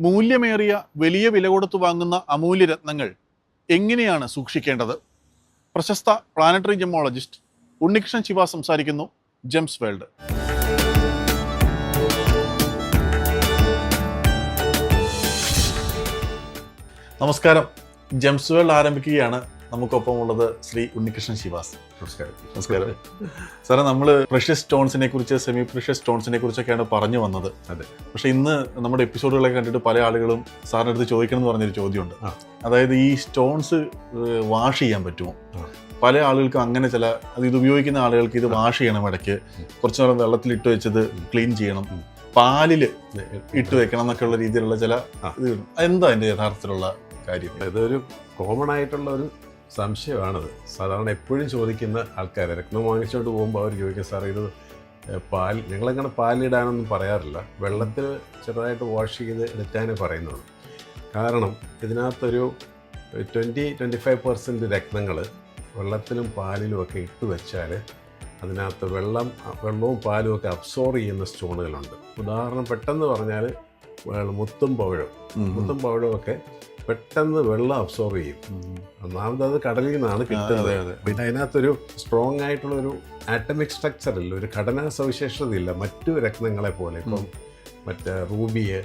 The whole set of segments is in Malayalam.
മൂല്യമേറിയ വലിയ വില കൊടുത്തു വാങ്ങുന്ന അമൂല്യ രത്നങ്ങൾ എങ്ങനെയാണ് സൂക്ഷിക്കേണ്ടത്? പ്രശസ്ത പ്ലാനറ്ററി ജെമോളജിസ്റ്റ് ഉണ്ണികൃഷ്ണൻ ശിവ സംസാരിക്കുന്നു. ജെംസ് വേൾഡ് നമസ്കാരം. ജെംസ് വേൾഡ് ആരംഭിക്കുകയാണ്. നമുക്കൊപ്പം ഉള്ളത് ശ്രീ ഉണ്ണികൃഷ്ണൻ ശിവാസ് നമസ്കാരം. നമസ്കാരം സാറേ നമ്മൾ പ്രഷ്യസ് സ്റ്റോൺസിനെ കുറിച്ച് സെമി പ്രഷ്യസ് സ്റ്റോൺസിനെ കുറിച്ചൊക്കെയാണ് പറഞ്ഞു വന്നത്. അതെ. പക്ഷേ ഇന്ന് നമ്മുടെ എപ്പിസോഡുകളൊക്കെ കണ്ടിട്ട് പല ആളുകളും സാറിന്റെ അടുത്ത് ചോദിക്കണം എന്ന് പറഞ്ഞൊരു ചോദ്യമുണ്ട്. അതായത് ഈ സ്റ്റോൺസ് വാഷ് ചെയ്യാൻ പറ്റുമോ. പല ആളുകൾക്കും അങ്ങനെ ചില അത് ഇത് ഉപയോഗിക്കുന്ന ആളുകൾക്ക് ഇത് വാഷ് ചെയ്യണം ഇടയ്ക്ക്. കുറച്ചു നേരം വെള്ളത്തിൽ ഇട്ട് വെച്ചത് ക്ലീൻ ചെയ്യണം. പാലിൽ ഇട്ട് വെക്കണം എന്നൊക്കെയുള്ള രീതിയിലുള്ള ചില ഇത് എന്താ അതിന്റെ യഥാർത്ഥത്തിലുള്ള കാര്യം? ഇതൊരു കോമൺ ആയിട്ടുള്ള ഒരു സംശയമാണത്. സാധാരണ എപ്പോഴും ചോദിക്കുന്ന ആൾക്കാർ രക്തം വാങ്ങിച്ചോട്ട് പോകുമ്പോൾ അവർ ചോദിക്കും സാർ ഇത് പാൽ ഞങ്ങളങ്ങനെ പാലിടാനൊന്നും പറയാറില്ല. വെള്ളത്തിൽ ചെറുതായിട്ട് വാഷ് ചെയ്ത് എടുക്കാനേ പറയുന്നുള്ളൂ. കാരണം ഇതിനകത്തൊരു ട്വന്റി ട്വന്റി ഫൈവ് പെർസെന്റ് രക്തങ്ങൾ വെള്ളത്തിലും പാലിലും ഒക്കെ ഇട്ട് വെച്ചാൽ അതിനകത്ത് വെള്ളം വെള്ളവും പാലും ഒക്കെ അബ്സോർവ് ചെയ്യുന്ന സ്റ്റോണുകളുണ്ട് ഉദാഹരണം പെട്ടെന്ന് പറഞ്ഞാൽ മുത്തും പവിഴം മുത്തും പവിഴവും ഒക്കെ പെട്ടെന്ന് വെള്ളം അബ്സോർബ് ചെയ്യും. ഒന്നാമത് അത് കടലിൽ നിന്നാണ് കിട്ടുന്നത്. പിന്നെ അതിനകത്തൊരു സ്ട്രോങ് ആയിട്ടുള്ള ഒരു ആറ്റമിക് സ്ട്രക്ചർ ഇല്ല ഒരു ഘടനാ സവിശേഷതയില്ല മറ്റു രത്നങ്ങളെ പോലെ. ഇപ്പം മറ്റേ റൂബിയ്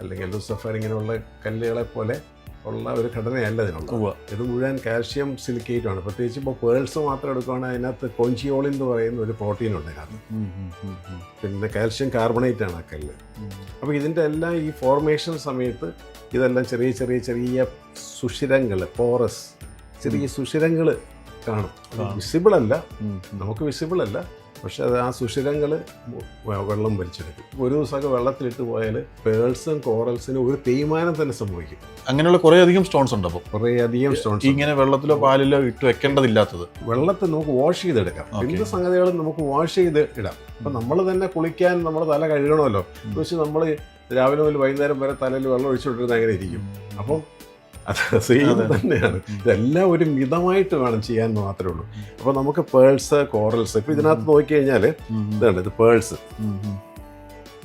അല്ലെങ്കിൽ ലൂസഫർ ഇങ്ങനെയുള്ള കല്ലുകളെ പോലെ ഉള്ള ഒരു ഘടനയല്ല ഇതിനുള്ളത് ഉവ്വ. ഇത് മുഴുവൻ കാൽഷ്യം സിലിക്കേറ്റ് ആണ് പ്രത്യേകിച്ച് ഇപ്പോൾ പേൾസ് മാത്രം എടുക്കുകയാണെങ്കിൽ അതിനകത്ത് കൊഞ്ചിയോളിൻ എന്ന് പറയുന്ന ഒരു പ്രോട്ടീൻ ഉണ്ട് അതിനകത്ത് ഉം. പിന്നെ കാൽഷ്യം കാർബണേറ്റ് ആണ് ആ കല്ല് ഉം. അപ്പോൾ ഇതിന്റെ എല്ലാം ഈ ഫോർമേഷൻ സമയത്ത് ഇതെല്ലാം ചെറിയ ചെറിയ ചെറിയ സുഷിരങ്ങൾ പോറസ് ചെറിയ സുഷിരങ്ങൾ കാണും. വിസിബിൾ അല്ല. നമുക്ക് വിസിബിൾ അല്ല പക്ഷെ അത് ആ സുഷിരങ്ങൾ വെള്ളം വലിച്ചെടുക്കും. ഒരു ദിവസമൊക്കെ വെള്ളത്തിലിട്ട് പോയാൽ പേൾസും കോറൽസിനും ഒരു തേയ്മാനം തന്നെ സംഭവിക്കും. അങ്ങനെയുള്ള കുറേ അധികം സ്റ്റോൺസ് ഉണ്ട് അപ്പോൾ. കുറേ അധികം സ്റ്റോൺസ് ഇങ്ങനെ വെള്ളത്തിലോ പാലിലോ ഇട്ട് വെക്കേണ്ടതില്ലാത്തത്. വെള്ളത്തിൽ നമുക്ക് വാഷ് ചെയ്തെടുക്കാം. എന്ത് സംഗതികളും നമുക്ക് വാഷ് ചെയ്ത് ഇടാം. അപ്പം നമ്മൾ തന്നെ കുളിക്കാൻ നമ്മൾ തല കഴുകണമല്ലോ. പക്ഷെ നമ്മൾ രാവിലെ മുതൽ വൈകുന്നേരം വരെ തലയിൽ വെള്ളം ഒഴിച്ചുകൊണ്ടിരുന്ന അങ്ങനെ ഇരിക്കും. അപ്പം അത് സെയിം. തന്നെയാണ്. ഇതെല്ലാം ഒരു മിതമായിട്ട് വേണം ചെയ്യാൻ മാത്രമേ ഉള്ളൂ. അപ്പോൾ നമുക്ക് പേൾസ് കോറൽസ് ഇപ്പം ഇതിനകത്ത് നോക്കിക്കഴിഞ്ഞാൽ ഇതാണ് ഇത് പേൾസ്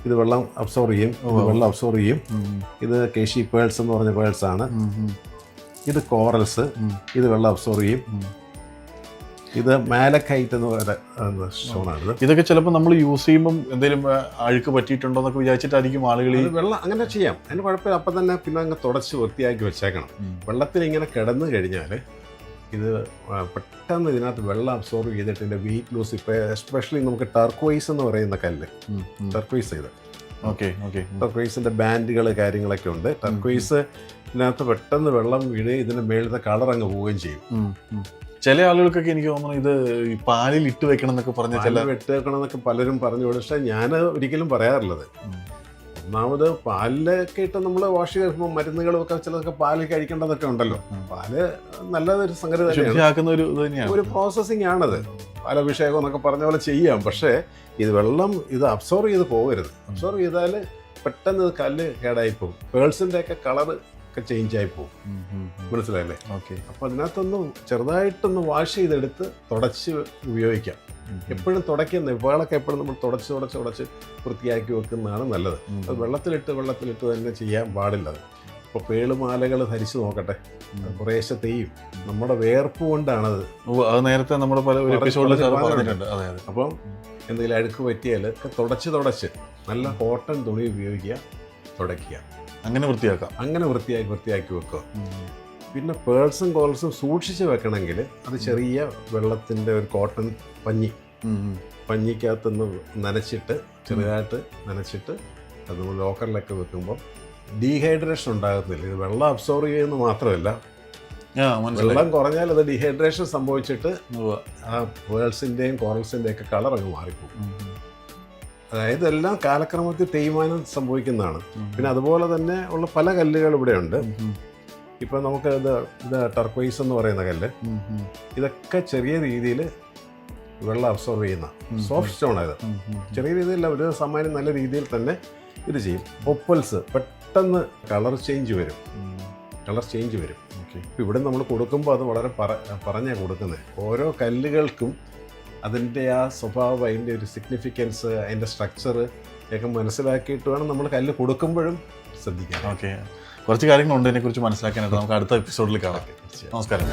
ഇത് വെള്ളം അബ്സോർവ് ചെയ്യും. ഇത് വെള്ളം അബ്സോർവ് ചെയ്യും. ഇത് കേശി പേൾസ് എന്ന് പറഞ്ഞ പേൾസ് ആണ്. ഇത് കോറൽസ് ഇത് വെള്ളം അബ്സോർവ് ചെയ്യും. ഇത് മാലക്കൈറ്റ് എന്ന് പറയുന്ന സ്റ്റോണാണ് ഇതൊക്കെ ചിലപ്പോൾ നമ്മൾ യൂസ് ചെയ്യുമ്പോൾ എന്തെങ്കിലും അഴുക്ക് പറ്റിയിട്ടുണ്ടോ എന്നൊക്കെ വിചാരിച്ചിട്ടായിരിക്കും ആളുകൾ ഈ വെള്ളം അങ്ങനെ ചെയ്യാം. അതിന് കുഴപ്പമില്ല. അപ്പം തന്നെ പിന്നെ അങ്ങ് തുടച്ച് വൃത്തിയാക്കി വെച്ചേക്കണം. വെള്ളത്തിൽ ഇങ്ങനെ കിടന്നു കഴിഞ്ഞാൽ ഇത് പെട്ടെന്ന് ഇതിനകത്ത് വെള്ളം അബ്സോർബ് ചെയ്തിട്ട് ഇതിന്റെ വെയിറ്റ് ലൂസ് ഇപ്പോൾ എസ്പെഷ്യലി നമുക്ക് ടർക്കോയിസ് എന്ന് പറയുന്ന കല്ല്. ടർക്കോയിസ് ഇത്. Okay okay. ടർക്കോയിസിന്റെ ബാൻഡുകൾ കാര്യങ്ങളൊക്കെ ഉണ്ട്. ടർക്കോയിസ് ഇതിനകത്ത് പെട്ടെന്ന് വെള്ളം വീഴുകയും ഇതിന്റെ മേളത്തെ കളർ അങ്ങ് പോവുകയും ചെയ്യും. ചില ആളുകൾക്കൊക്കെ എനിക്ക് തോന്നുന്നു ഇത് ഈ പാലിൽ ഇട്ട് വെക്കണം എന്നൊക്കെ പറഞ്ഞ ചില ഇട്ട് വെക്കണം എന്നൊക്കെ പലരും പറഞ്ഞു. പക്ഷേ ഞാൻ ഒരിക്കലും പറയാറില്ലത് ഉം. ഒന്നാമത് പാലിലൊക്കെ ഇട്ട് നമ്മൾ വാഷ് ചെയ്യുമ്പോൾ മരുന്നുകളൊക്കെ ചിലതൊക്കെ പാലിൽ കഴിക്കേണ്ടതൊക്കെ ഉണ്ടല്ലോ. പാൽ നല്ലതൊരു സംഗതി തന്നെയാണ്. ഒരു ഒരു പ്രോസസ്സിംഗ് ആണത്. പാലഭിഷേകം എന്നൊക്കെ പറഞ്ഞ പോലെ ചെയ്യാം. പക്ഷേ ഇത് വെള്ളം ഇത് അബ്സോർവ് ചെയ്ത് പോകരുത്. അബ്സോർവ് ചെയ്താൽ പെട്ടെന്ന് ഇത് കല്ല് കേടായി പോകും. പേഴ്സിന്റെ ഒക്കെ കളർ ഒക്കെ ചേഞ്ച് ആയി പോകും. മനസ്സിലായില്ലേ? ഓക്കെ അപ്പോൾ അതിനകത്തൊന്ന് ചെറുതായിട്ടൊന്ന് വാഷ് ചെയ്തെടുത്ത് തുടച്ച് ഉപയോഗിക്കാം. എപ്പോഴും തുടയ്ക്കുന്ന ഇവകളൊക്കെ എപ്പോഴും നമ്മൾ തുടച്ച് തുടച്ച് തുടച്ച് വൃത്തിയാക്കി വെക്കുന്നതാണ് നല്ലത്. അത് വെള്ളത്തിലിട്ട് വെള്ളത്തിലിട്ട് തന്നെ ചെയ്യാൻ പാടില്ല അത്. ഇപ്പോൾ പേളുമാലകൾ ധരിച്ചു നോക്കട്ടെ. കുറേശ്ശെ തെയ്യും. നമ്മുടെ വേർപ്പ് കൊണ്ടാണത്. അത് നേരത്തെ നമ്മുടെ പല പറഞ്ഞിട്ടുണ്ട്. അപ്പം എന്തെങ്കിലും അഴുക്ക് പറ്റിയാൽ തുടച്ച് തുടച്ച് നല്ല കോട്ടൺ തുണി ഉപയോഗിക്കുക തുടയ്ക്കുക. അങ്ങനെ വൃത്തിയാക്കാം അങ്ങനെ വൃത്തിയാക്കി വൃത്തിയാക്കി വെക്കുക പിന്നെ പേഴ്സും കോൾസും സൂക്ഷിച്ച് വെക്കണമെങ്കിൽ അത് ചെറിയ വെള്ളത്തിന്റെ ഒരു കോട്ടൺ പഞ്ഞി പഞ്ഞിക്കകത്തുനിന്ന്. നനച്ചിട്ട് ചെറുതായിട്ട് നനച്ചിട്ട് അത് നമ്മൾ ലോക്കറിലൊക്കെ വെക്കുമ്പോൾ ഡീഹൈഡ്രേഷൻ ഉണ്ടാകത്തില്ല ഇത് വെള്ളം അബ്സോർവ് ചെയ്യുന്നത് മാത്രമല്ല വെള്ളം കുറഞ്ഞാൽ അത് ഡീഹൈഡ്രേഷൻ സംഭവിച്ചിട്ട്. ആ പേഴ്സിന്റെയും കോറൽസിന്റെയും ഒക്കെ കളർ അങ്ങ് മാറിപ്പോകും. അതായത് എല്ലാം കാലക്രമത്തിൽ തേയ്മാനം സംഭവിക്കുന്നതാണ് പിന്നെ അതുപോലെ തന്നെ ഉള്ള പല കല്ലുകൾ ഇവിടെയുണ്ട്. ഇപ്പം നമുക്ക് ഇത് ഇത് ടർക്കോയിസ് എന്ന് പറയുന്ന കല്ല്. ഇതൊക്കെ ചെറിയ രീതിയിൽ വെള്ളം അബ്സോർവ് ചെയ്യുന്ന സോഫ്റ്റ് സ്റ്റോൺ ആയത്. ചെറിയ രീതിയിൽ ഒരു സമ്മാനം നല്ല രീതിയിൽ തന്നെ ഇത് ചെയ്യും ഒപ്പൽസ് പെട്ടെന്ന് കളർ ചേഞ്ച് വരും കളർ ചേഞ്ച് വരും ഇവിടെ നമ്മൾ കൊടുക്കുമ്പോൾ അത് വളരെ പറ പറഞ്ഞാണ് കൊടുക്കുന്നത് ഓരോ കല്ലുകൾക്കും അതിന്റെ ആ സ്വഭാവം അതിന്റെ ഒരു സിഗ്നിഫിക്കൻസ് അതിന്റെ സ്ട്രക്ചർ ഒക്കെ മനസ്സിലാക്കിയിട്ട് വേണം നമ്മൾ കല്ല് കൊടുക്കുമ്പോഴും ശ്രദ്ധിക്കാം ഓക്കെ. കുറച്ച് കാര്യങ്ങളുണ്ട് ഇതിനെക്കുറിച്ച് മനസ്സിലാക്കാനായിട്ട് നമുക്ക് അടുത്ത എപ്പിസോഡിൽ കാണാം. നമസ്കാരം.